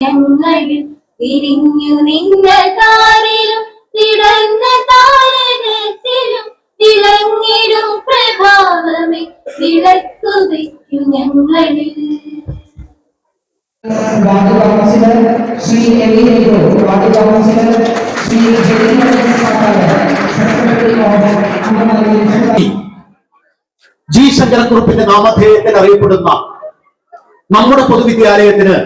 ഞങ്ങളിൽ തിരിഞ്ഞു നിന്ന താരിലും തിടന്ന താരകത്തിലും തിളങ്ങിടും പ്രഭാവമേ വിളക്കു വയ്ക്കു ഞങ്ങളിൽ. വാർഡ് കൗൺസിലർ ശ്രീ എലിയോ വാർഡ് കൗൺസിലർ ജി ശങ്കരക്കുറുപ്പിന്റെ നാമധേയത്തിൽ അറിയപ്പെടുന്ന നമ്മുടെ പൊതുവിദ്യാലയത്തിന്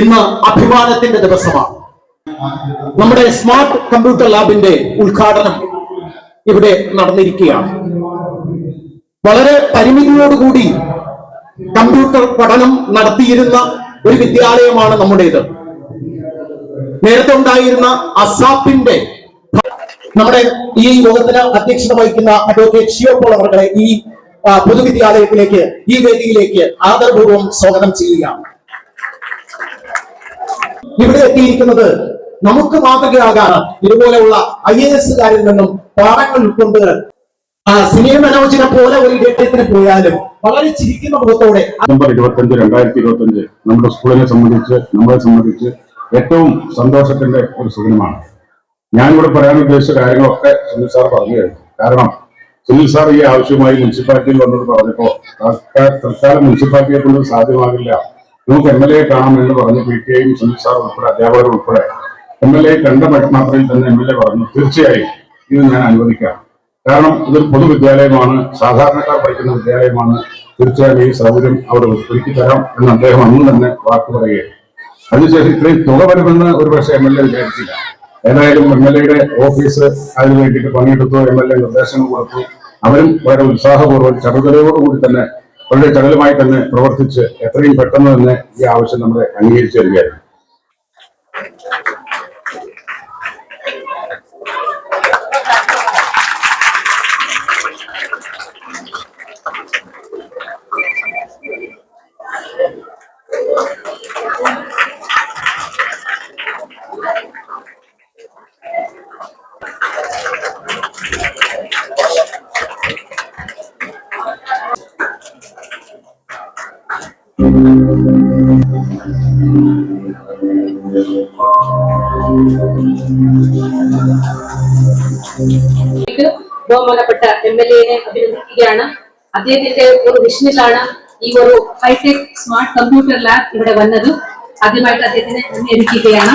ഇന്ന് അഭിമാനത്തിന്റെ ദിവസമാണ്. നമ്മുടെ സ്മാർട്ട് കമ്പ്യൂട്ടർ ലാബിന്റെ ഉദ്ഘാടനം ഇവിടെ നടന്നിരിക്കുകയാണ്. വളരെ പരിമിതിയോടുകൂടി കമ്പ്യൂട്ടർ പഠനം നടത്തിയിരുന്ന ഒരു വിദ്യാലയമാണ് നമ്മുടേത്. നേരത്തെ ഉണ്ടായിരുന്ന അസാപ്പിന്റെ നമ്മുടെ ഈ യോഗത്തിന് അധ്യക്ഷത വഹിക്കുന്ന അഡ്വക്കേറ്റ് ഷിയോപ്പോൾ അവരുടെ ഈ പൊതുവിദ്യാലയത്തിലേക്ക് ഈ വേദിയിലേക്ക് ആദരപൂർവം സ്വാഗതം ചെയ്യുകയാണ്. ഇവിടെ എത്തിയിരിക്കുന്നത് നമുക്ക് മാതൃകയാകാൻ ഇതുപോലെയുള്ള ഐ എ എസുകാരിൽ നിന്നും പാഠങ്ങൾ ഉൾക്കൊണ്ട് സിനിമ മനോജിനെ പോലെ ഒരു ഇടത്തിന് പോയാലും വളരെ ചിരിക്കുന്ന മുഖത്തോടെ നവംബർ ഇരുപത്തഞ്ച് രണ്ടായിരത്തി ഇരുപത്തഞ്ച് നമ്മുടെ സ്കൂളിനെ സംബന്ധിച്ച് നമ്മളെ സംബന്ധിച്ച് ഏറ്റവും സന്തോഷത്തിന്റെ ഒരു സുദിനമാണ്. ഞാനിവിടെ പറയാൻ ഉദ്ദേശിച്ച കാര്യങ്ങളൊക്കെ സുനിൽ സാർ പറഞ്ഞു കഴിഞ്ഞു കാരണം സുനിൽ സാർ ഈ ആവശ്യമായി മുനിസിപ്പാലിറ്റിയിൽ വന്നത് പറഞ്ഞപ്പോൾ തൽക്കാ- തൽക്കാലം മുനിസിപ്പാലിറ്റിയെ കൊണ്ട് സാധ്യമാകില്ല. നമുക്ക് എം എൽ എ കാണാം എന്ന് പറഞ്ഞ് പി ടി ഐയും സുനിൽ സാർ ഉൾപ്പെടെ അധ്യാപകർ ഉൾപ്പെടെ എം എൽ എ കണ്ട മാത്രയിൽ തന്നെ എം എൽ എ പറഞ്ഞു. തീർച്ചയായും ഇത് ഞാൻ അനുവദിക്കാം. കാരണം ഇതൊരു പൊതുവിദ്യാലയമാണ്. സാധാരണക്കാർ പഠിക്കുന്ന വിദ്യാലയമാണ്. തീർച്ചയായും ഈ സൗകര്യം അവിടെ ഒരുക്കി തരാം എന്ന് അദ്ദേഹം അന്ന് തന്നെ വാക്ക് പറയുകയാണ്. അതിനുശേഷം ഇത്രയും തുക വരുമെന്ന് ഒരു പക്ഷേ എം എൽ എ വിചാരിച്ചില്ല. ഏതായാലും എം എൽ എയുടെ ഓഫീസ് അതിനു വേണ്ടിയിട്ട് പണിയെടുത്തു. എം എൽ എ നിർദ്ദേശങ്ങൾ കൊടുത്തു. അവരും വളരെ ഉത്സാഹപൂർവം ചടുതലയോടുകൂടി തന്നെ വളരെ ചടലമായി തന്നെ പ്രവർത്തിച്ച് എത്രയും പെട്ടെന്ന് തന്നെ ഈ ആവശ്യം നമ്മളെ അംഗീകരിച്ചു തരികയായിരുന്നു ബഹുമാനപ്പെട്ട എം എൽ എനെ അഭിനന്ദിക്കുകയാണ്. അദ്ദേഹത്തിന്റെ ഒരു വിഷനിലാണ് ഈ ഒരു ഹൈടെക് സ്മാർട്ട് കമ്പ്യൂട്ടർ ലാബ് ഇവിടെ വന്നത്. ആദ്യമായിട്ട് അദ്ദേഹത്തിനെ അഭിനന്ദിക്കുകയാണ്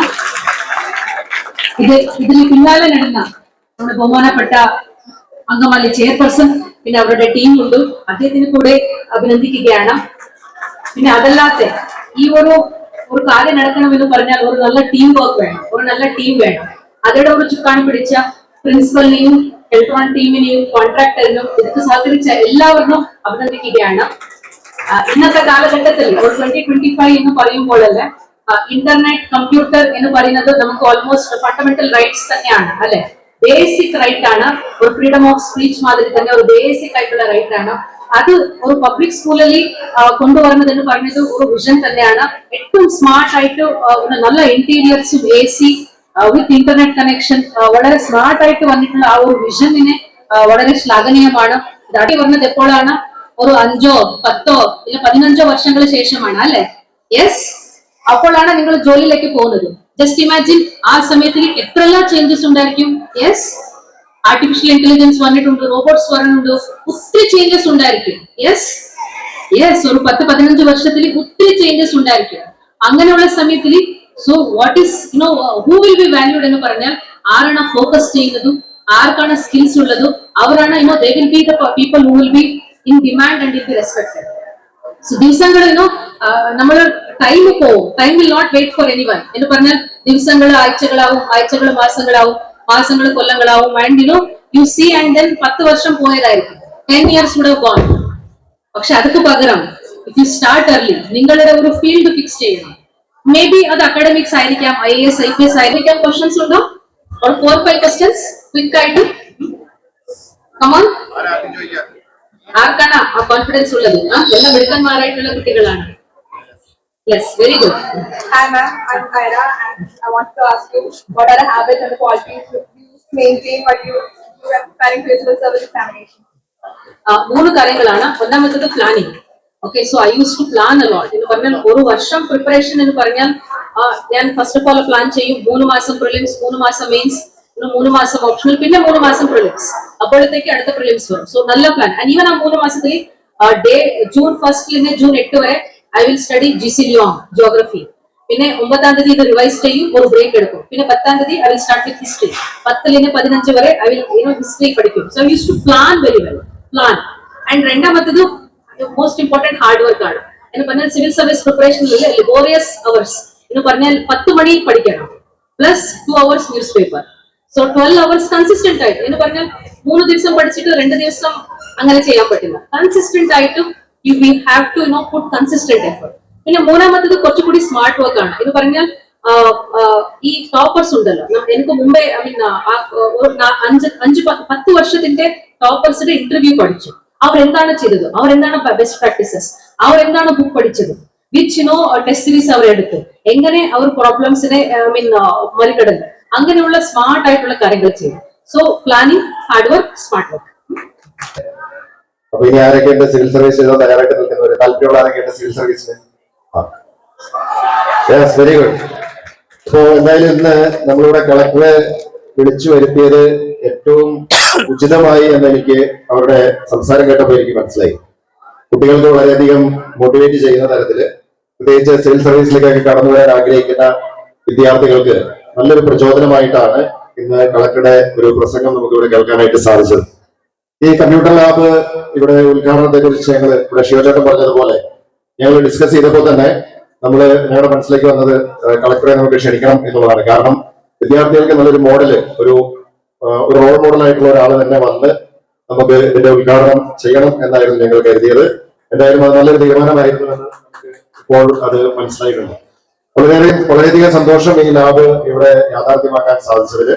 ഇത് ഇതിന് പിന്നാലെ നടന്ന നമ്മുടെ ബഹുമാനപ്പെട്ട അംഗമാലി ചെയർപേഴ്സൺ പിന്നെ അവരുടെ ടീമുണ്ട്. അദ്ദേഹത്തിന് കൂടെ അഭിനന്ദിക്കുകയാണ്. പിന്നെ അതല്ലാത്ത ഈ ഒരു ഒരു കാര്യം നടക്കണമെന്ന് പറഞ്ഞാൽ ഒരു നല്ല ടീം വർക്ക് വേണം ഒരു നല്ല ടീം വേണം. അതിയുടെ ഒരു ചുക്കാൻ പിടിച്ച പ്രിൻസിപ്പലിനെയും ഇലക്ട്രോണിക് ടീമിനെയും കോൺട്രാക്ടറിനും ഇതിന് സഹകരിച്ച എല്ലാവരും അഭിനന്ദിക്കുകയാണ്. ഇന്നത്തെ കാലഘട്ടത്തിൽ ഒരു ട്വന്റി ട്വന്റി ഫൈവ് എന്ന് പറയുമ്പോഴല്ല ഇന്റർനെറ്റ് കമ്പ്യൂട്ടർ എന്ന് പറയുന്നത് നമുക്ക് ഓൾമോസ്റ്റ് ഫണ്ടമെന്റൽ റൈറ്റ്സ് തന്നെയാണ് അല്ലെ? ബേസിക് റൈറ്റ് ആണ്. ഒരു ഫ്രീഡം ഓഫ് സ്പീച്ച് മാതിരി തന്നെ ഒരു ബേസിക് ആയിട്ടുള്ള റൈറ്റ് ആണ്. അത് ഒരു പബ്ലിക് സ്കൂളിൽ കൊണ്ടുവരുന്നത് എന്ന് പറഞ്ഞത് ഒരു വിഷൻ തന്നെയാണ്. ഏറ്റവും സ്മാർട്ട് ആയിട്ട് നല്ല ഇന്റീരിയർസും A C with internet connection വളരെ സ്മാർട്ട് ആയിട്ട് വന്നിട്ടുള്ള ആ ഒരു വിഷനിനെ വളരെ ശ്ലാഘനീയമാണ്. ദാടി പറഞ്ഞത് എപ്പോഴാണ്? ഒരു അഞ്ചോ പത്തോ ഇല്ല പതിനഞ്ചോ വർഷങ്ങൾ ശേഷമാണ് അല്ലെ? യെസ് അപ്പോഴാണ് നിങ്ങൾ ജോലിയിലേക്ക് പോകുന്നത്. ജസ്റ്റ് ഇമാജിൻ ആ സമയത്തിൽ എത്രയെല്ലാം ചേഞ്ചസ് ഉണ്ടായിരിക്കും? യെസ് ആർട്ടിഫിഷ്യൽ ഇന്റലിജൻസ് വന്നിട്ടുണ്ട് റോബോട്ട്സ് വരുന്നുണ്ട് ഒത്തിരി ചേഞ്ചസ് ഉണ്ടായിരിക്കും. യെസ് യെസ് ഒരു പത്ത് പതിനഞ്ച് വർഷത്തിൽ ഒത്തിരി ചേഞ്ചസ് ഉണ്ടായിരിക്കും. അങ്ങനെയുള്ള സമയത്തിൽ so what is you know who will be valued എന്ന് പറഞ്ഞാൽ ആരാണ് ഫോക്കസ് ചെയ്യുന്നതും ആർക്കാണ് സ്കിൽസ് ഉള്ളതും അവരാണ് you know they will be the people who will be in demand and in be respected so ദിവസങ്ങളിലോ നമ്മൾ ടൈം പോവും. Time will not wait for anyone എന്ന് പറഞ്ഞാൽ ദിവസങ്ങൾ ആഴ്ചകളാവും ആഴ്ചകൾ മാസങ്ങളാവും മാസങ്ങൾ കൊല്ലങ്ങളാവും. And you know you see and then പത്ത് വർഷം പോയതായിരിക്കും. ടെൻ ഇയേഴ്സ് കൂടെ ഗോൺ പക്ഷെ അതൊക്കെ പകരം. ഇഫ് യു സ്റ്റാർട്ട് early നിങ്ങളുടെ ഒരു ഫീൽഡ് ഫിക്സ് ചെയ്യണം. മേ ബി അത് അക്കാഡമിക്സ് ആയിരിക്കാം I S I P S ആയിരിക്കാം. ക്വസ്റ്റൻസ് ഉണ്ടോ? Or four five questions quick ആയിട്ട്. കമോൺ ആർക്കാണ് ആ കോൺഫിഡൻസ് ഉള്ളത്? ആ എല്ലാം മിടുക്കന്മാരായിട്ടുള്ള കുട്ടികളാണ്. Yes very good. Hi ma'am, I'm Ira, and I want to ask you what are the habits and the qualities you use to maintain what you are preparing for your civil service examination? മൂന്ന് കാര്യങ്ങളാണ്. ഒന്നാമത്തത് planning okay so I use to plan a lot എന്ന് പറഞ്ഞാൽ ഒരു വർഷം preparation എന്ന് പറഞ്ഞാൽ ഞാൻ ഫസ്റ്റ് ഓഫ് ഓൾ പ്ലാൻ ചെയ്യും മൂന്ന് മാസം പ്രിലിംസ് മൂന്ന് മാസം മെയിൻസ് മൂന്ന് മാസം ഓപ്ഷണൽ പിന്നെ മൂന്ന് മാസം പ്രിലിംസ് അപ്പോഴത്തേക്ക് അടുത്ത പ്രിലിംസ് വരും. സോ നല്ല പ്ലാൻ ആൻഡ് ഈവൻ ആ മൂന്ന് മാസത്തിൽ ഡേ ജൂൺ ഫസ്റ്റിൽ നിന്ന് ജൂൺ എട്ട് വരെ I will study GC Leong geography പിന്നെ ഒമ്പതാം തീയതി ഇത് റിവൈസ് ചെയ്യും ഒരു ബ്രേക്ക് എടുക്കും. പിന്നെ പത്താം തീയതി I will start with history പത്തിൽ നിന്ന് പതിനഞ്ച് വരെ I will you know history പഠിക്കും. So use to plan very well plan and രണ്ടാമത്തത് മോസ്റ്റ് ഇമ്പോർട്ടന്റ് ഹാർഡ് വർക്ക് ആണ്. എന്ന് പറഞ്ഞാൽ സിവിൽ സർവീസ് പ്രിപ്പറേഷനിൽ ലിബോറിയസ് അവേഴ്സ് എന്ന് പറഞ്ഞാൽ പത്ത് മണി പഠിക്കണം. Plus two hours newspaper so twelve hours consistent ആയിട്ട്. എന്ന് പറഞ്ഞാൽ മൂന്ന് ദിവസം പഠിച്ചിട്ട് രണ്ട് ദിവസം അങ്ങനെ ചെയ്യാൻ പറ്റില്ല. കൺസിസ്റ്റന്റ് ആയിട്ട് you we have to no put consistent effort പിന്നെ മൂന്നാമത്തത് കുറച്ചുകൂടി സ്മാർട്ട് വർക്ക് ആണ്. എന്ന് പറഞ്ഞാൽ ഈ ടോപ്പേഴ്സ് ഉണ്ടല്ലോ. എനിക്ക് മുമ്പേ ഐ മീൻ അഞ്ച് അഞ്ച് പത്ത് വർഷത്തിന്റെ ടോപ്പേഴ്സിന്റെ ഇന്റർവ്യൂ പഠിച്ചു. അവർ എന്താണ് ചെയ്തത് അവർ എന്താണ് ബെസ്റ്റ് പ്രാക്ടീസസ് അവർ എന്താണ് ബുക്ക് പഠിച്ചത് വിച്ച് നോ ടെസ്റ്റ് സീരീസ് അവർ എടുത്തു. എങ്ങനെ അവർ പ്രോബ്ലംസിനെ ഐ മീൻ മറികടന്നു. അങ്ങനെയുള്ള സ്മാർട്ട് ആയിട്ടുള്ള കാര്യങ്ങൾ ചെയ്തു. So planning hard work smart work അപ്പൊ ഇനി ആരൊക്കെയുണ്ട് സിവിൽ സർവീസ് ചെയ്തോ തയ്യാറായിട്ട് നിൽക്കുന്നവര്? താല്പര്യമുള്ള ആരൊക്കെയുണ്ട് സിവിൽ സർവീസിന് വെരി ഗുഡ് അപ്പോ എന്തായാലും ഇന്ന് നമ്മളിവിടെ കളക്ടറെ വിളിച്ചു വരുത്തിയത് ഏറ്റവും ഉചിതമായി എന്ന് എനിക്ക് അവരുടെ സംസാരം കേട്ടപ്പോൾ എനിക്ക് മനസ്സിലായി. കുട്ടികൾക്ക് വളരെയധികം മോട്ടിവേറ്റ് ചെയ്യുന്ന തരത്തിൽ പ്രത്യേകിച്ച് സിവിൽ സർവീസിലേക്കൊക്കെ കടന്നു വരാൻ ആഗ്രഹിക്കുന്ന വിദ്യാർത്ഥികൾക്ക് നല്ലൊരു പ്രചോദനമായിട്ടാണ് ഇന്ന് കളക്ടറുടെ ഒരു പ്രസംഗം നമുക്ക് ഇവിടെ കേൾക്കാനായിട്ട് സാധിച്ചത്. ഈ കമ്പ്യൂട്ടർ ലാബ് ഇവിടെ ഉദ്ഘാടനത്തെ കുറിച്ച് ഞങ്ങൾ ഇവിടെ ശിവചേട്ടൻ പറഞ്ഞതുപോലെ ഞങ്ങൾ ഡിസ്കസ് ചെയ്തപ്പോൾ തന്നെ നമ്മൾ ഞങ്ങളുടെ മനസ്സിലേക്ക് വന്നത് കളക്ടറെ നമുക്ക് ക്ഷണിക്കണം എന്നുള്ളതാണ്. കാരണം വിദ്യാർത്ഥികൾക്ക് നല്ലൊരു മോഡൽ ഒരു ഒരു റോൾ മോഡൽ ആയിട്ടുള്ള ഒരാൾ തന്നെ വന്ന് നമുക്ക് ഇതിന്റെ ഉദ്ഘാടനം ചെയ്യണം എന്നായിരുന്നു ഞങ്ങൾ കരുതിയത്. എന്തായാലും അത് നല്ലൊരു തീരുമാനമായിരുന്നു ഇപ്പോൾ അത് മനസ്സിലായിട്ടുണ്ട്. വളരെയധികം വളരെയധികം സന്തോഷം ഈ ലാബ് ഇവിടെ യാഥാർത്ഥ്യമാക്കാൻ സാധിച്ചതിൽ